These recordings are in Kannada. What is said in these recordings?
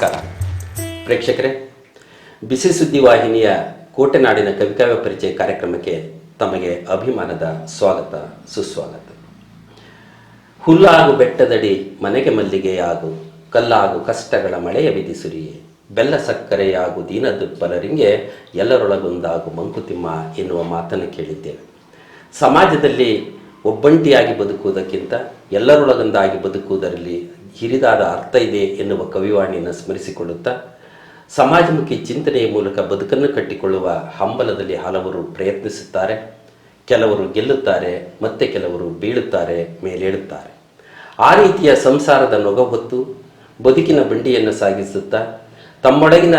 ಪ್ರೇಕ್ಷಕರೇ, ಬಿಸಿ ಸುದ್ದಿ ವಾಹಿನಿಯ ಕೋಟೆನಾಡಿನ ಕವಿಕಾವ್ಯ ಪರಿಚಯ ಕಾರ್ಯಕ್ರಮಕ್ಕೆ ತಮಗೆ ಅಭಿಮಾನದ ಸ್ವಾಗತ, ಸುಸ್ವಾಗತ. ಹುಲ್ಲಾಗು ಬೆಟ್ಟದಡಿ ಮನೆಗೆ ಮಲ್ಲಿಗೆಯಾಗು, ಕಲ್ಲಾಗು ಕಷ್ಟಗಳ ಮಳೆಯ ವಿಧಿ ಸುರಿಯೇ, ಬೆಲ್ಲ ಸಕ್ಕರೆಯಾಗು ದೀನ ದುರ್ಬಲರಿಗೆ ಎಲ್ಲರೊಳಗೊಂದಾಗು ಮಂಕುತಿಮ್ಮ ಎನ್ನುವ ಮಾತನ್ನು ಕೇಳಿದ್ದೇವೆ. ಸಮಾಜದಲ್ಲಿ ಒಬ್ಬಂಟಿಯಾಗಿ ಬದುಕುವುದಕ್ಕಿಂತ ಎಲ್ಲರೊಳಗೊಂದಾಗಿ ಬದುಕುವುದರಲ್ಲಿ ಹಿರಿದಾದ ಅರ್ಥ ಇದೆ ಎನ್ನುವ ಕವಿವಾಣಿಯನ್ನು ಸ್ಮರಿಸಿಕೊಳ್ಳುತ್ತಾ, ಸಮಾಜಮುಖಿ ಚಿಂತನೆಯ ಮೂಲಕ ಬದುಕನ್ನು ಕಟ್ಟಿಕೊಳ್ಳುವ ಹಂಬಲದಲ್ಲಿ ಹಲವರು ಪ್ರಯತ್ನಿಸುತ್ತಾರೆ, ಕೆಲವರು ಗೆಲ್ಲುತ್ತಾರೆ, ಮತ್ತೆ ಕೆಲವರು ಬೀಳುತ್ತಾರೆ, ಮೇಲೇಳುತ್ತಾರೆ. ಆ ರೀತಿಯ ಸಂಸಾರದ ನೊಗ ಹೊತ್ತು ಬದುಕಿನ ಬಂಡಿಯನ್ನು ಸಾಗಿಸುತ್ತಾ, ತಮ್ಮೊಳಗಿನ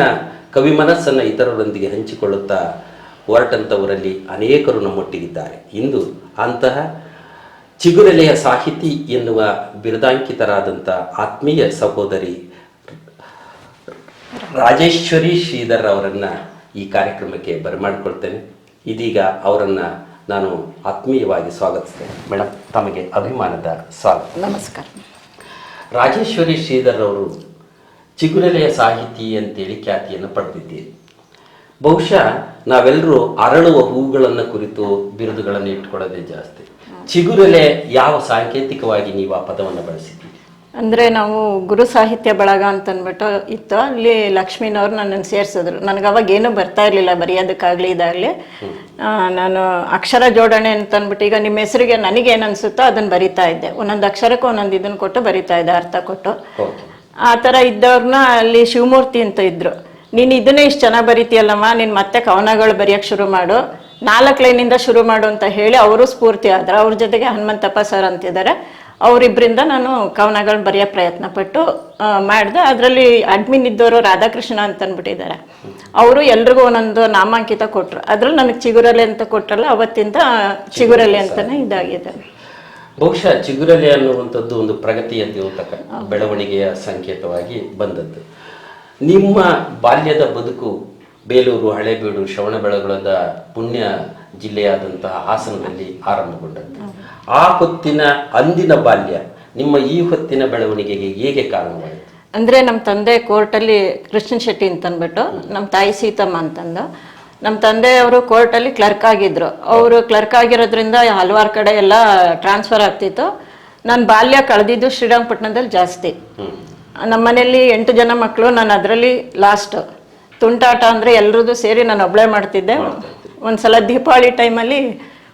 ಕವಿ ಮನಸ್ಸನ್ನು ಇತರರೊಂದಿಗೆ ಹಂಚಿಕೊಳ್ಳುತ್ತಾ ಹೊರಟಂಥವರಲ್ಲಿ ಅನೇಕರು ನಮ್ಮೊಟ್ಟಿಗಿದ್ದಾರೆ. ಇಂದು ಅಂತಹ ಚಿಗುರೆಲೆಯ ಸಾಹಿತಿ ಎನ್ನುವ ಬಿರುದಾಂಕಿತರಾದಂಥ ಆತ್ಮೀಯ ಸಹೋದರಿ ರಾಜೇಶ್ವರಿ ಶ್ರೀಧರ್ ಅವರನ್ನು ಈ ಕಾರ್ಯಕ್ರಮಕ್ಕೆ ಬರಮಾಡಿಕೊಳ್ತೇನೆ. ಇದೀಗ ಅವರನ್ನು ನಾನು ಆತ್ಮೀಯವಾಗಿ ಸ್ವಾಗತಿಸ್ತೇನೆ. ಮೇಡಮ್ ತಮಗೆ ಅಭಿಮಾನದ ಸ್ವಾಗತ ನಮಸ್ಕಾರ. ರಾಜೇಶ್ವರಿ ಶ್ರೀಧರ್ ಅವರು ಚಿಗುರೆಲೆಯ ಸಾಹಿತಿ ಅಂತೇಳಿ ಖ್ಯಾತಿಯನ್ನು ಪಡೆದಿದ್ದೀರಿ. ಬಹುಶಃ ನಾವೆಲ್ಲರೂ ಅರಳುವ ಹೂಗಳನ್ನು ಕುರಿತು ಬಿರುದುಗಳನ್ನು ಇಟ್ಕೊಳ್ಳೋದೇ ಜಾಸ್ತಿ. ಚಿಗುರೆಲೆ ಯಾವ ಸಾಂಕೇತಿಕವಾಗಿ ನೀವು ಆ ಪದವನ್ನು ಬಳಸಿದ್ದೀರಿ? ಅಂದರೆ ನಾವು ಗುರು ಸಾಹಿತ್ಯ ಬಳಗ ಅಂತ ಅಂದ್ಬಿಟ್ಟು ಇತ್ತು. ಅಲ್ಲಿ ಲಕ್ಷ್ಮೀನವ್ರು ನನ್ನನ್ನು ಸೇರಿಸಿದ್ರು. ನನಗೆ ಅವಾಗ ಏನೂ ಬರ್ತಾ ಇರಲಿಲ್ಲ ಬರೆಯೋದಕ್ಕಾಗಲಿ ಇದಾಗಲಿ. ನಾನು ಅಕ್ಷರ ಜೋಡಣೆ ಅಂತ ಅಂದ್ಬಿಟ್ಟು ಈಗ ನಿಮ್ಮ ಹೆಸರಿಗೆ ನನಗೇನು ಅನಿಸುತ್ತೋ ಅದನ್ನು ಬರಿತಾ ಇದ್ದೆ. ಒಂದೊಂದು ಅಕ್ಷರಕ್ಕೆ ಒಂದೊಂದು ಇದನ್ನು ಕೊಟ್ಟು ಬರಿತಾ ಇದ್ದೆ ಅರ್ಥ ಕೊಟ್ಟು. ಆ ಥರ ಇದ್ದವ್ರನ್ನ ಅಲ್ಲಿ ಶಿವಮೂರ್ತಿ ಅಂತ ಇದ್ರು. ನೀನು ಇದನ್ನೇ ಇಷ್ಟು ಚೆನ್ನಾಗಿ ಬರಿತೀಯಲ್ಲಮ್ಮ ನೀನು ಮತ್ತೆ ಕವನಗಳು ಬರೆಯೋಕ್ಕೆ ಶುರು ಮಾಡು. ನಾಲ್ಕು ಲೈನಿಂದ ಶುರು ಮಾಡು ಅಂತ ಹೇಳಿ ಅವರು ಸ್ಫೂರ್ತಿ ಆದ್ರು. ಅವ್ರ ಜೊತೆಗೆ ಹನುಮಂತಪ್ಪ ಸರ್ ಅಂತಿದ್ದಾರೆ. ಅವರಿಬ್ಬರಿಂದ ನಾನು ಕವನಗಳು ಬರೆಯೋ ಪ್ರಯತ್ನ ಪಟ್ಟು ಮಾಡಿದೆ. ಅದರಲ್ಲಿ ಅಡ್ಮಿನ್ ಇದ್ದವರು ರಾಧಾಕೃಷ್ಣ ಅಂತ ಅಂದ್ಬಿಟ್ಟಿದ್ದಾರೆ ಅವರು ಎಲ್ರಿಗೂ ಒಂದೊಂದು ನಾಮಾಂಕಿತ ಕೊಟ್ಟರು ಅದ್ರಲ್ಲಿ ನನಗೆ ಚಿಗುರಲೆ ಅಂತ ಕೊಟ್ಟರಲ್ಲ ಅವತ್ತಿಂದ ಚಿಗುರಲೆ ಅಂತಲೇ ಇದಾಗಿದೆ. ಬಹುಶಃ ಚಿಗುರಲೆ ಅನ್ನುವಂಥದ್ದು ಒಂದು ಪ್ರಗತಿಯ ದ್ಯೋತಕ ಬೆಳವಣಿಗೆಯ ಸಂಕೇತವಾಗಿ ಬಂದದ್ದು. ನಿಮ್ಮ ಬಾಲ್ಯದ ಬದುಕು ಬೇಲೂರು ಹಳೇಬೀಡು ಶ್ರವಣಬೆಳಗೊಳದ ಪುಣ್ಯ ಜಿಲ್ಲೆಯಾದಂತಹ ಹಾಸನದಲ್ಲಿ ಆರಂಭಗೊಂಡದ್ದು ಆ ಹೊತ್ತಿನ ಅಂದಿನ ಬಾಲ್ಯ ನಿಮ್ಮ ಈ ಹೊತ್ತಿನ ಬೆಳವಣಿಗೆಗೆ ಹೇಗೆ ಕಾರಣವಾಯಿತು? ಅಂದರೆ ನಮ್ಮ ತಂದೆ ಕೋರ್ಟಲ್ಲಿ ಕೃಷ್ಣ ಶೆಟ್ಟಿ ಅಂತಂದ್ಬಿಟ್ಟು ನಮ್ಮ ತಾಯಿ ಸೀತಮ್ಮ ಅಂತಂದು. ನಮ್ಮ ತಂದೆ ತಂದೆಯವರು ಕೋರ್ಟಲ್ಲಿ ಕ್ಲರ್ಕ್ ಆಗಿದ್ರು. ಅವರು ಕ್ಲರ್ಕ್ ಆಗಿರೋದ್ರಿಂದ ಹಲವಾರು ಕಡೆ ಎಲ್ಲ ಟ್ರಾನ್ಸ್ಫರ್ ಆಗ್ತಿತ್ತು. ನಾನು ಬಾಲ್ಯ ಕಳೆದಿದ್ದು ಶ್ರೀರಂಗಪಟ್ಟಣದಲ್ಲಿ ಜಾಸ್ತಿ. ನಮ್ಮ ಮನೆಯಲ್ಲಿ ಎಂಟು ಜನ ಮಕ್ಕಳು ನಾನು ಅದರಲ್ಲಿ ಲಾಸ್ಟ್ ತುಂಟಾಟ ಅಂದರೆ ಎಲ್ರದ್ದು ಸೇರಿ ನಾನು ಒಬ್ಬಳೇ ಮಾಡ್ತಿದ್ದೆ. ಒಂದು ಸಲ ದೀಪಾವಳಿ ಟೈಮಲ್ಲಿ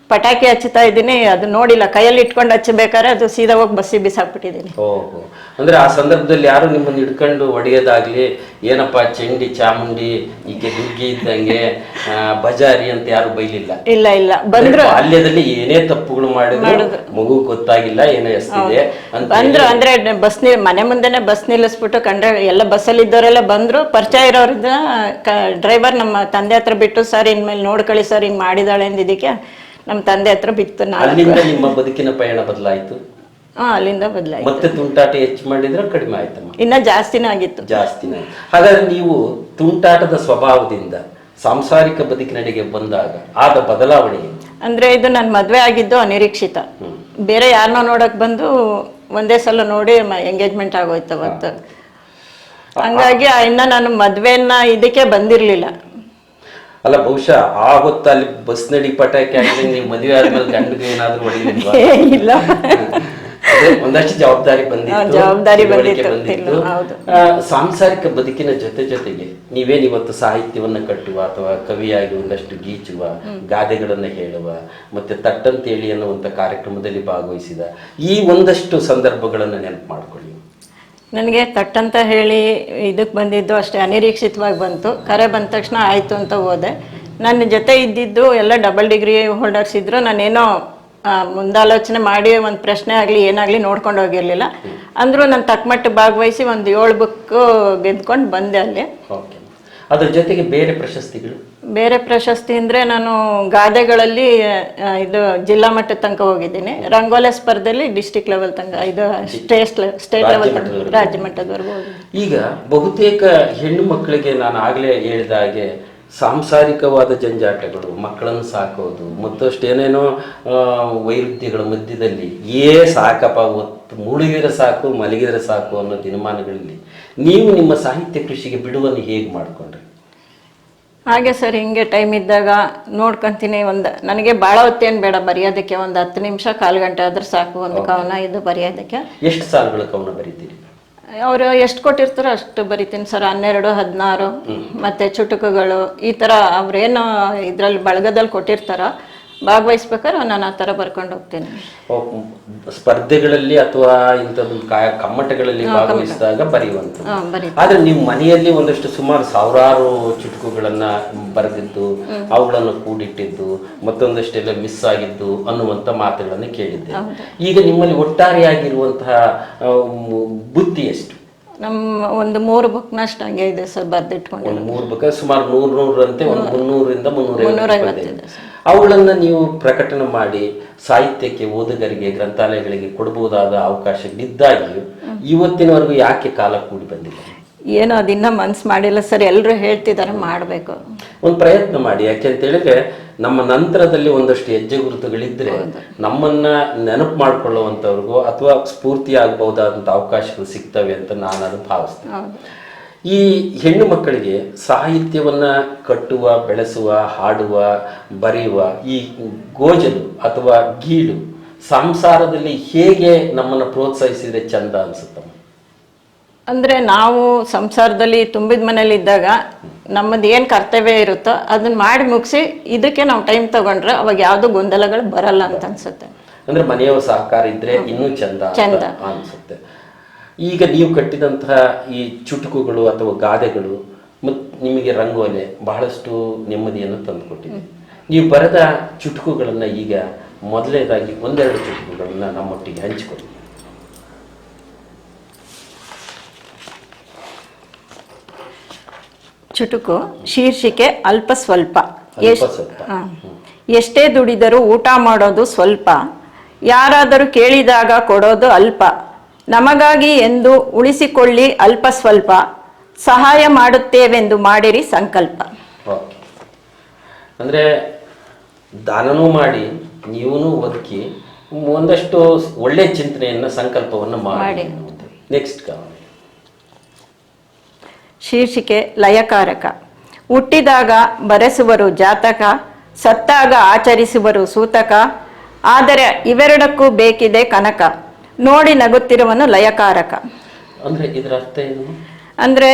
ಪಟಾಕಿ ಹಚ್ಚುತ್ತಾ ಇದ್ದೀನಿ ಅದು ನೋಡಿಲ್ಲ. ಕೈಯಲ್ಲಿ ಇಟ್ಕೊಂಡು ಹಚ್ಚಬೇಕಾದ್ರೆ ಅದು ಸೀದಾ ಹೋಗಿ ಬಸ್ಸಿ ಬಿಸಾಕ್ಬಿಟ್ಟಿದ್ದೀನಿ. ಓಹೋ. ಅಂದ್ರೆ ಆ ಸಂದರ್ಭದಲ್ಲಿ ಯಾರು ನಿಮ್ಮನ್ನು ಹಿಡ್ಕೊಂಡು ಹೊಡೆಯೋದಾಗ್ಲಿ ಏನಪ್ಪ ಚಂಡಿ ಚಾಮುಂಡಿ ಈಕೆ ದುರ್ಗಿ ಇದ್ದಂಗೆ ಆ, ಬಜಾರಿ ಅಂತ ಯಾರು ಬೈಲಿಲ್ಲ? ಇಲ್ಲ ಇಲ್ಲ. ಬಂದ್ರು ಬಾಲ್ಯದಲ್ಲಿ ಏನೇ ತಪ್ಪುಗಳು ಮಾಡಿದ್ರು ಮಗು ಗೊತ್ತಾಗಿಲ್ಲ ಏನೋ ಎಸ್ತಿದೆ ಅಂತ ಬಂದ್ರು ಅಂದ್ರೆ ಬಸ್ ನಿಲ್ ಮನೆ ಮುಂದೆನೆ ಬಸ್ ನಿಲ್ಲಿಸ್ಬಿಟ್ಟು ಕಂಡ ಎಲ್ಲ ಬಸ್ಸಲ್ಲಿ ಇದ್ದವರೆಲ್ಲ ಬಂದ್ರು. ಪರಿಚಯ ಇರೋರಿಂದ ಡ್ರೈವರ್ ನಮ್ಮ ತಂದೆ ಹತ್ರ ಬಿಟ್ಟು ಸರ್ ಇನ್ಮೇಲೆ ನೋಡ್ಕೊಳ್ಳಿ ಸರ್ ಹಿಂಗ್ ಮಾಡಿದಾಳೆ ಅಂದಿದ್ದಕ್ಕೆ ನಮ್ಮ ತಂದೆ ಹತ್ರ ಬಿತ್ತು ನಾನು ಅಲ್ಲಿಂದ ನಿಮ್ಮ ಬದುಕಿನ ಪಯಣ ಬದಲಾಯಿತು? ಹಾ ಅಲ್ಲಿಂದ ಬದಲಾಯಿತು. ಮತ್ತೆ ತುಂಟಾಟ ಹೆಚ್ಚು ಮಾಡಿದ್ರೆ ಕಡಿಮೆ ಆಯ್ತಮ್ಮ ಇನ್ನ ಜಾಸ್ತಿನೇ ಆಗಿತ್ತು. ಜಾಸ್ತಿನೇ ಹಾಗಾದ್ರೆ ನೀವು ತುಂಟಾಟದ ಸ್ವಭಾವದಿಂದ ಸಾಂಸಾರಿಕ ಬದುಕಿನಡೆಗೆ ಬಂದಾಗ ಆದ ಬದಲಾವಣೆ ಏನು? ಅಂದ್ರೆ ಇದು ನನ್ನ ಮದ್ವೆ ಆಗಿದ್ದು ಅನಿರೀಕ್ಷಿತ. ಬೇರೆ ಯಾರನ್ನೋ ನೋಡಕ್ ಬಂದು ಒಂದೇ ಸಲ ನೋಡಿ ಎಂಗೇಜ್ಮೆಂಟ್ ಆಗೋಯ್ತು ಅವತ್ತು. ಹಂಗಾಗಿ ಆ ಇನ್ನ ನಾನು ಮದ್ವೆನ ಇದಕ್ಕೆ ಬಂದಿರ್ಲಿಲ್ಲ. ಅಲ್ಲ ಬಹುಶಃ ಆ ಹೊತ್ತಲ್ಲಿ ಬಸ್ ನಡಿ ಪಟಾಕಿ ಹಾಕಿದ್ರೆ ನೀವು ಮದುವೆ ಆದ್ಮೇಲೆ ಗಂಡಿಗೆ ಏನಾದ್ರೂ ಹೊಡಿಲಿಲ್ವಾ? ಏ, ಇಲ್ಲ. ಒಂದಷ್ಟು ಜವಾಬ್ದಾರಿ ಬಂದಿತ್ತು. ಜವಾಬ್ದಾರಿ ಬಂದಿತ್ತು, ಸಾಂಸಾರಿಕ ಬದುಕಿನ ಜೊತೆ ಜೊತೆಗೆ ನೀವೇನ್ ಇವತ್ತು ಸಾಹಿತ್ಯವನ್ನ ಕಟ್ಟುವ ಅಥವಾ ಕವಿಯಾಗಿ ಒಂದಷ್ಟು ಗೀಚುವ ಗಾದೆಗಳನ್ನ ಹೇಳುವ ಮತ್ತೆ ತಟ್ಟಂತೇಳಿ ಅನ್ನುವಂಥ ಕಾರ್ಯಕ್ರಮದಲ್ಲಿ ಭಾಗವಹಿಸಿದ ಈ ಒಂದಷ್ಟು ಸಂದರ್ಭಗಳನ್ನ ನೆನಪು ಮಾಡ್ಕೊಳ್ಳಿ. ನನಗೆ ತಟ್ಟಂತ ಹೇಳಿ ಇದಕ್ಕೆ ಬಂದಿದ್ದು ಅಷ್ಟೇ, ಅನಿರೀಕ್ಷಿತವಾಗಿ ಬಂತು. ಕರೆ ಬಂದ ತಕ್ಷಣ ಆಯಿತು ಅಂತ ಹೋದೆ. ನನ್ನ ಜೊತೆ ಇದ್ದಿದ್ದು ಎಲ್ಲ ಡಬಲ್ ಡಿಗ್ರಿ ಹೋಲ್ಡರ್ಸ್ ಇದ್ದರು ನಾನೇನೋ ಮುಂದಾಲೋಚನೆ ಮಾಡಿ ಒಂದು ಪ್ರಶ್ನೆ ಆಗಲಿ, ಏನಾಗಲಿ ನೋಡ್ಕೊಂಡು ಹೋಗಿರಲಿಲ್ಲ. ಅಂದರೂ ನಾನು ತಕ್ಕಮಟ್ಟು ಭಾಗವಹಿಸಿ ಒಂದು ಏಳು ಬುಕ್ಕು ಗೆದ್ಕೊಂಡು ಬಂದೆ ಅಲ್ಲಿ. ಅದ್ರ ಜೊತೆಗೆ ಬೇರೆ ಪ್ರಶಸ್ತಿಗಳು? ಬೇರೆ ಪ್ರಶಸ್ತಿ ಅಂದರೆ ನಾನು ಗಾದೆಗಳಲ್ಲಿ ಇದು ಜಿಲ್ಲಾ ಮಟ್ಟದ ತನಕ ಹೋಗಿದ್ದೀನಿ. ರಂಗೋಲಿ ಸ್ಪರ್ಧೆಯಲ್ಲಿ ಡಿಸ್ಟಿಕ್ ಲೆವೆಲ್ ತನಕ ಇದು ಸ್ಟೇಟ್ ಸ್ಟೇಟ್ ಲೆವೆಲ್ ತನಕ ರಾಜ್ಯ ಮಟ್ಟದವರೆಗೂ ಈಗ ಬಹುತೇಕ ಹೆಣ್ಣು ಮಕ್ಕಳಿಗೆ ನಾನು ಆಗಲೇ ಹೇಳಿದ ಹಾಗೆ ಸಾಂಸಾರಿಕವಾದ ಜಂಜಾಟಗಳು ಮಕ್ಕಳನ್ನು ಸಾಕೋದು ಮತ್ತಷ್ಟು ಏನೇನೋ ಆ, ವೈರುಧ್ಯಗಳ ಮಧ್ಯದಲ್ಲಿ ಏ ಸಾಕಪ್ಪ ಒತ್ತು ಮುಳುಗಿದ್ರೆ ಸಾಕು ಮಲಗಿದ್ರೆ ಸಾಕು ಅನ್ನೋ ದಿನಮಾನಗಳಲ್ಲಿ ನೀವು ನಿಮ್ಮ ಸಾಹಿತ್ಯ ಕೃಷಿಗೆ ಬಿಡುವನ್ನು ಹೇಗೆ ಮಾಡಿಕೊಂಡ್ರಿ? ಹಾಗೆ ಸರ್ ಹಿಂಗೆ ಟೈಮ್ ಇದ್ದಾಗ ನೋಡ್ಕೊಂತೀನಿ ಒಂದು ನನಗೆ ಭಾಳ ಹೊತ್ತೇನು ಬೇಡ ಬರೆಯೋದಕ್ಕೆ ಒಂದು ಹತ್ತು ನಿಮಿಷ ಕಾಲು ಗಂಟೆ ಆದ್ರೆ ಸಾಕು ಒಂದು ಕವನ ಇದು ಬರೆಯೋದಕ್ಕೆ. ಎಷ್ಟು ಸಾಲುಗಳ ಕವನ ಬರೀತೀರಿ? ಅವರು ಎಷ್ಟು ಕೊಟ್ಟಿರ್ತಾರೋ ಅಷ್ಟು ಬರಿತೀನಿ ಸರ್ ಹನ್ನೆರಡು ಹದಿನಾರು ಮತ್ತೆ ಚುಟುಕುಗಳು ಈ ಥರ ಅವ್ರೇನು ಇದರಲ್ಲಿ ಬಳಗದಲ್ಲಿ ಕೊಟ್ಟಿರ್ತಾರೋ ಭಾಗವಹಿಸ್ಬೇಕಾದ್ರೆ ನಾನು ಆ ಥರ ಬರ್ಕೊಂಡು ಹೋಗ್ತೇನೆ. ಸ್ಪರ್ಧೆಗಳಲ್ಲಿ ಅಥವಾ ಇಂಥದ್ದು ಕಾಯ ಕಮ್ಮಟಗಳಲ್ಲಿ ಭಾಗವಹಿಸಿದಾಗ ಬರೆಯುವಂತ ಆದ್ರೆ ನೀವು ಮನೆಯಲ್ಲಿ ಒಂದಷ್ಟು ಸುಮಾರು ಸಾವಿರಾರು ಚುಟುಕುಗಳನ್ನ ಬರೆದಿದ್ದು ಅವುಗಳನ್ನು ಕೂಡಿಟ್ಟಿದ್ದು ಮತ್ತೊಂದಷ್ಟೆಲ್ಲ ಮಿಸ್ ಆಗಿದ್ದು ಅನ್ನುವಂಥ ಮಾತುಗಳನ್ನು ಕೇಳಿದ್ದೆ. ಈಗ ನಿಮ್ಮಲ್ಲಿ ಒಟ್ಟಾರೆಯಾಗಿರುವಂತಹ ಬುದ್ಧಿ ಎಷ್ಟು? ನಮ್ಮ ಒಂದು ಮೂರು ಬುಕ್ನಷ್ಟು ಹಂಗೆ ಇದೆ ಸರ್ ಬರ್ದಿಟ್ಕೊಂಡು. ಒಂದು ಮೂರು ಬುಕ್ ಸುಮಾರು ನೂರು ನೂರಂತೆ ಒಂದು ಮುನ್ನೂರಿಂದ ಮುನ್ನೂರೈವತ್ತು ಅವುಗಳನ್ನು ನೀವು ಪ್ರಕಟಣೆ ಮಾಡಿ ಸಾಹಿತ್ಯಕ್ಕೆ ಓದುಗರಿಗೆ ಗ್ರಂಥಾಲಯಗಳಿಗೆ ಕೊಡಬಹುದಾದ ಅವಕಾಶ ಅವಕಾಶಗಳಿದ್ದಾಗಿಯೂ ಇವತ್ತಿನವರೆಗೂ ಯಾಕೆ ಕಾಲ ಕೂಡಿ ಬಂದಿಲ್ಲ ಏನೋ ಅದಿನ್ನ ಮನ್ಸು ಮಾಡಿಲ್ಲ ಸರ್ ಎಲ್ಲರೂ ಹೇಳ್ತಿದ್ದಾರೆ ಮಾಡಬೇಕು. ಒಂದು ಪ್ರಯತ್ನ ಮಾಡಿ ಯಾಕೆ ಅಂತ ಹೇಳಿದ್ರೆ ನಮ್ಮ ನಂತರದಲ್ಲಿ ಒಂದಷ್ಟು ಹೆಜ್ಜೆ ಗುರುತುಗಳಿದ್ರೆ ನಮ್ಮನ್ನ ನೆನಪು ಮಾಡ್ಕೊಳ್ಳುವಂಥವ್ರಿಗೂ ಅಥವಾ ಸ್ಫೂರ್ತಿ ಆಗಬಹುದಾದಂಥ ಅವಕಾಶಗಳು ಸಿಗ್ತವೆ ಅಂತ ನಾನು ಅದು ಭಾವಿಸ್ತೇನೆ ಈ ಹೆಣ್ಣು ಮಕ್ಕಳಿಗೆ ಸಾಹಿತ್ಯವನ್ನ ಕಟ್ಟುವ ಬೆಳೆಸುವ ಹಾಡುವ ಬರೆಯುವ ಈ ಗೋಜಲು ಅಥವಾ ಗೀಳು ಸಂಸಾರದಲ್ಲಿ ಹೇಗೆ ನಮ್ಮನ್ನು ಪ್ರೋತ್ಸಾಹಿಸಿದ್ರೆ ಚಂದ ಅನ್ಸುತ್ತಮ್ಮ? ಅಂದ್ರೆ ನಾವು ಸಂಸಾರದಲ್ಲಿ ತುಂಬಿದ ಮನೇಲಿ ಇದ್ದಾಗ ನಮ್ಮದು ಏನು ಕರ್ತವ್ಯ ಇರುತ್ತೋ ಅದನ್ನ ಮಾಡಿ ಮುಗಿಸಿ ಇದಕ್ಕೆ ನಾವು ಟೈಮ್ ತಗೊಂಡ್ರೆ ಅವಾಗ ಯಾವ್ದು ಗೊಂದಲಗಳು ಬರಲ್ಲ ಅಂತ ಅನ್ಸುತ್ತೆ. ಅಂದ್ರೆ ಮನೆಯವರ ಸಹಕಾರ ಇದ್ರೆ ಇನ್ನೂ ಚಂದ ಚಂದ. ಅನ್ಸುತ್ತೆ. ಈಗ ನೀವು ಕಟ್ಟಿದಂತಹ ಈ ಚುಟುಕುಗಳು ಅಥವಾ ಗಾದೆಗಳು ಮತ್ತು ನಿಮಗೆ ರಂಗೋಲೆ ಬಹಳಷ್ಟು ನೆಮ್ಮದಿಯನ್ನು ತಂದುಕೊಟ್ಟಿದೆ. ನೀವು ಬರೆದ ಚುಟುಕುಗಳನ್ನ ಈಗ ಮೊದಲನೇದಾಗಿ ಒಂದೆರಡು ಚುಟುಕುಗಳನ್ನ ನಮ್ಮೊಟ್ಟಿಗೆ ಹಂಚಿಕೊಳ್ಳಿ ಚುಟುಕು ಶೀರ್ಷಿಕೆ ಅಲ್ಪ ಸ್ವಲ್ಪ. ಎಷ್ಟ್- ದುಡಿದರೂ ಊಟ ಮಾಡೋದು ಸ್ವಲ್ಪ. ಯಾರಾದರೂ ಕೇಳಿದಾಗ ಕೊಡೋದು ಅಲ್ಪ. ನಮಗಾಗಿ ಎಂದು ಉಳಿಸಿಕೊಳ್ಳಿ ಅಲ್ಪ ಸ್ವಲ್ಪ. ಸಹಾಯ ಮಾಡುತ್ತೇವೆಂದು ಮಾಡಿರಿ ಸಂಕಲ್ಪ. ಅಂದ್ರೆ ದಾನನೂ ಮಾಡಿ ನೀವೂ ಒದಕಿ ಒಂದಷ್ಟು ಒಳ್ಳೆ ಚಿಂತನೆಯನ್ನು ಸಂಕಲ್ಪವನ್ನು ಮಾಡಿ. ನೆಕ್ಸ್ಟ್ ಶೀರ್ಷಿಕೆ ಲಯಕಾರಕ. ಹುಟ್ಟಿದಾಗ ಬರೆಸುವರು ಜಾತಕ ಸತ್ತಾಗ ಆಚರಿಸುವರು ಸೂತಕ ಆದರೆ ಇವೆರಡಕ್ಕೂ ಬೇಕಿದೆ ಕನಕ. ನೋಡಿ ನಗುತ್ತಿರುವನು ಲಯಕಾರಕ. ಅಂದರೆ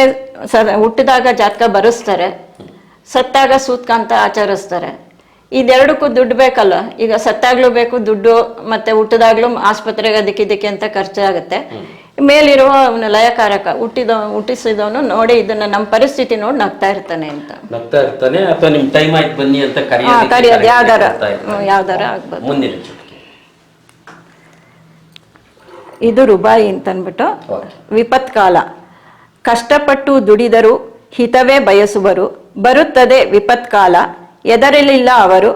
ಸ ಹುಟ್ಟಿದಾಗ ಜಾತಕ ಬರೆಸ್ತಾರೆ ಸತ್ತಾಗ ಸೂತಕ ಅಂತ ಆಚರಿಸ್ತಾರೆ. ಇದೆರಡಕ್ಕೂ ದುಡ್ಡು ಬೇಕಲ್ಲ ಈಗ ಸತ್ತಾಗ್ಲೂ ಬೇಕು ದುಡ್ಡು ಮತ್ತೆ ಹುಟ್ಟಿದಾಗ್ಲೂ ಆಸ್ಪತ್ರೆಗೆ ಅದಕ್ಕೆ ಇದಕ್ಕೆ ಅಂತ ಖರ್ಚಾಗುತ್ತೆ. ಮೇಲಿರುವ ಅವನು ಲಯಕಾರಕ ಹುಟ್ಟಿದ ಹುಟ್ಟಿಸಿದವನು ನೋಡಿ ಇದನ್ನ ನಮ್ಮ ಪರಿಸ್ಥಿತಿ ನೋಡಿ ನಗ್ತಾ ಇರ್ತಾನೆ ಅಂತ. ನಗ್ತಾ ಇರ್ತಾನೆ ಅಥವಾ ನಿಮ್ ಟೈಮ್ ಆಯ್ತು ಬನ್ನಿ ಅಂತ ಕರೆಯೋದು. ಯಾವ್ದಾರ ಯಾವ್ದಾರ ಆಗ್ಬೋದು. ಮುಂದಿನ ಇದು ರುಬಾಯಿ ಅಂತ ಅಂದ್ಬಿಟ್ಟು ವಿಪತ್ ಕಾಲ ಕಷ್ಟಪಟ್ಟು ದುಡಿದರು ಹಿತವೇ ಬಯಸುವರು ಬರುತ್ತದೆ ವಿಪತ್ ಕಾಲ ಎದರಲಿಲ್ಲ ಅವರು.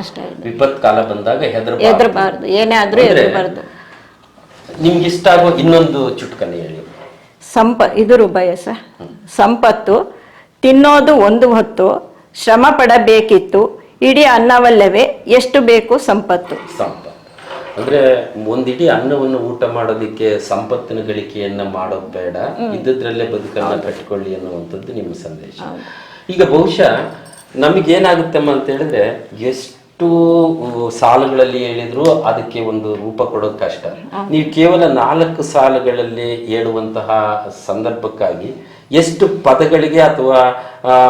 ಅಷ್ಟೇ. ವಿಪತ್ ಕಾಲ ಬಂದಾಗ ಹೆದರ ಹೆದರ್ಬಾರ್ದು. ಏನೇ ಆದ್ರೂ ಹೆದರ್ಬಾರ್ದು. ನಿಮ್ಗೆ ಇಷ್ಟ ಆಗೋ ಇನ್ನೊಂದು ಚುಟುಕನೆ ಹೇಳಿ. ಸಂಪ ಇದು ಬಯಸ ಸರ್. ಸಂಪತ್ತು ತಿನ್ನೋದು ಒಂದು ಹೊತ್ತು ಶ್ರಮ ಪಡಬೇಕಿತ್ತು ಇಡೀ ಅನ್ನವಲ್ಲವೇ ಎಷ್ಟು ಬೇಕು ಸಂಪತ್ತು? ಸಂಪತ್ತು ಅಂದ್ರೆ ಒಂದಿಡೀ ಅನ್ನವನ್ನು ಊಟ ಮಾಡೋದಿಕ್ಕೆ ಸಂಪತ್ತಿನ ಗಳಿಕೆಯನ್ನ ಮಾಡೋದು ಬೇಡ. ಇದ್ದದ್ರಲ್ಲೇ ಬದುಕನ್ನ ಕಟ್ಟಿಕೊಳ್ಳಿ ಅನ್ನುವಂಥದ್ದು ನಿಮ್ಮ ಸಂದೇಶ. ಈಗ ಬಹುಶಃ ನಮಗೇನಾಗುತ್ತಮ್ಮ ಅಂತ ಹೇಳಿದ್ರೆ ಎಷ್ಟು ಸಾಲುಗಳಲ್ಲಿ ಹೇಳಿದ್ರು ಅದಕ್ಕೆ ಒಂದು ರೂಪ ಕೊಡೋದು ಕಷ್ಟ ನೀವು ಕೇವಲ ನಾಲ್ಕು ಸಾಲುಗಳಲ್ಲಿ ಹೇಳುವಂತಹ ಸಂದರ್ಭಕ್ಕಾಗಿ ಎಷ್ಟು ಪದಗಳಿಗೆ ಅಥವಾ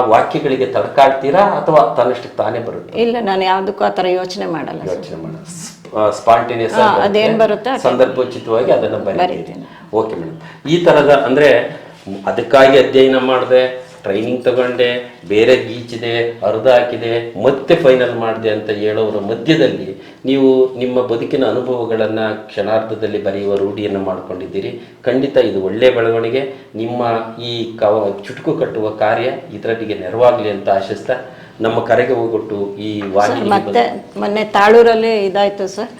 ವಾಕ್ಯಗಳಿಗೆ ತಡಕಾಡ್ತೀರಾ ಅಥವಾ ತನ್ನಷ್ಟಕ್ಕೆ ತಾನೇ ಬರುತ್ತೆ ಇಲ್ಲ ನಾನು ಯಾವ್ದಕ್ಕೂ ಆ ತರ ಯೋಚನೆ ಮಾಡಲ್ಲ. ಯೋಚನೆ ಮಾಡಲ್ಲ ಸ್ಪಾಂಟೇನಿಯಸ್ ಅದು ಅದೇನ್ ಬರುತ್ತೆ. ಸಂದರ್ಭೋಚಿತವಾಗಿ ಅದನ್ನ ಬರೀತೀನಿ. ಓಕೆ ಮೇಡಮ್ ಈ ತರದ ಅಂದ್ರೆ ಅದಕ್ಕಾಗಿ ಅಧ್ಯಯನ ಮಾಡಿದೆ ಟ್ರೈನಿಂಗ್ ತಗೊಂಡೆ ಬೇರೆ ಗೀಚಿದೆ ಅರ್ಧ ಹಾಕಿದೆ ಮತ್ತೆ ಫೈನಲ್ ಮಾಡಿದೆ ಅಂತ ಹೇಳೋರ ಮಧ್ಯದಲ್ಲಿ ನೀವು ನಿಮ್ಮ ಬದುಕಿನ ಅನುಭವಗಳನ್ನ ಕ್ಷಣಾರ್ಧದಲ್ಲಿ ಬರೆಯುವ ರೂಢಿಯನ್ನು ಮಾಡ್ಕೊಂಡಿದ್ದೀರಿ. ಖಂಡಿತ ಇದು ಒಳ್ಳೆಯ ಬೆಳವಣಿಗೆ. ನಿಮ್ಮ ಈ ಕವ ಚುಟುಕು ಕಟ್ಟುವ ಕಾರ್ಯ ಇದರಲ್ಲಿಗೆ ನೆರವಾಗಲಿ ಅಂತ ಆಶಿಸ್ತಾ ನಮ್ಮ ಕರೆಗೆ ಹೋಗೊಟ್ಟು ಈ ವಾಹಿನಿ ಮತ್ತೆ ಮೊನ್ನೆ ತಾಳೂರಲ್ಲಿ ಇದಾಯ್ತು ಸರ್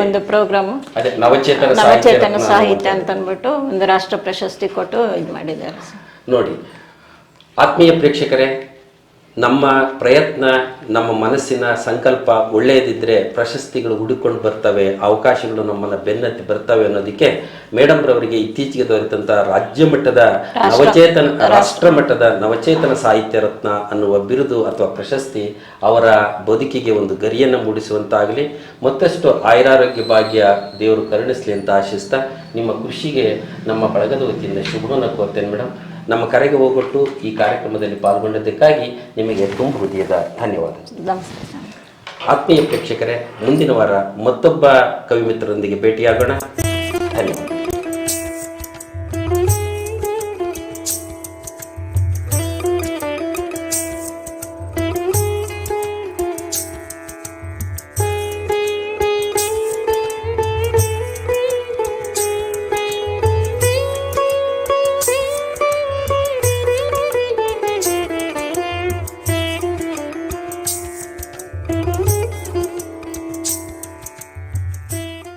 ಒಂದು ಪ್ರೋಗ್ರಾಮ್ ಅದೇ ನವಚೇತನ ಸಾಹಿತ್ಯ ಅಂತ ಅಂದ್ಬಿಟ್ಟು ಒಂದು ರಾಷ್ಟ್ರ ಪ್ರಶಸ್ತಿ ಕೊಟ್ಟು ಇದು ಮಾಡಿದ್ದಾರೆ ನೋಡಿ ಆತ್ಮೀಯ ಪ್ರೇಕ್ಷಕರೇ ನಮ್ಮ ಪ್ರಯತ್ನ ನಮ್ಮ ಮನಸ್ಸಿನ ಸಂಕಲ್ಪ ಒಳ್ಳೆಯದಿದ್ದರೆ ಪ್ರಶಸ್ತಿಗಳು ಹುಡುಕೊಂಡು ಬರ್ತವೆ ಅವಕಾಶಗಳು ನಮ್ಮನ್ನು ಬೆನ್ನತ್ತಿ ಬರ್ತವೆ ಅನ್ನೋದಕ್ಕೆ ಮೇಡಮ್ ರವರಿಗೆ ಇತ್ತೀಚೆಗೆ ದೊರೆತಂಥ ರಾಜ್ಯ ಮಟ್ಟದ ನವಚೇತನ ರಾಷ್ಟ್ರ ಮಟ್ಟದ ನವಚೇತನ ಸಾಹಿತ್ಯ ರತ್ನ ಅನ್ನುವ ಬಿರುದು ಅಥವಾ ಪ್ರಶಸ್ತಿ ಅವರ ಬದುಕಿಗೆ ಒಂದು ಗರಿಯನ್ನು ಮೂಡಿಸುವಂತಾಗಲಿ. ಮತ್ತಷ್ಟು ಆಯುರಾರೋಗ್ಯ ಭಾಗ್ಯ ದೇವರು ಕರುಣಿಸಲಿ ಅಂತ ಆಶಿಸ್ತಾ ನಿಮ್ಮ ಕೃಷಿಗೆ ನಮ್ಮ ಬಳಗದ ವತಿಯಿಂದ ಶುಭವನ್ನು ಕೋರ್ತೇನೆ ಮೇಡಮ್ ನಮ್ಮ ಕರೆಗೆ ಹೋಗೊಟ್ಟು ಈ ಕಾರ್ಯಕ್ರಮದಲ್ಲಿ ಪಾಲ್ಗೊಂಡದ್ದಕ್ಕಾಗಿ ನಿಮಗೆ ತುಂಬ ಹೃದಯದ ಧನ್ಯವಾದ ಆತ್ಮೀಯ ಪ್ರೇಕ್ಷಕರೇ ಮುಂದಿನ ವಾರ ಮತ್ತೊಬ್ಬ ಕವಿ ಮಿತ್ರರೊಂದಿಗೆ ಭೇಟಿಯಾಗೋಣ. ಧನ್ಯವಾದ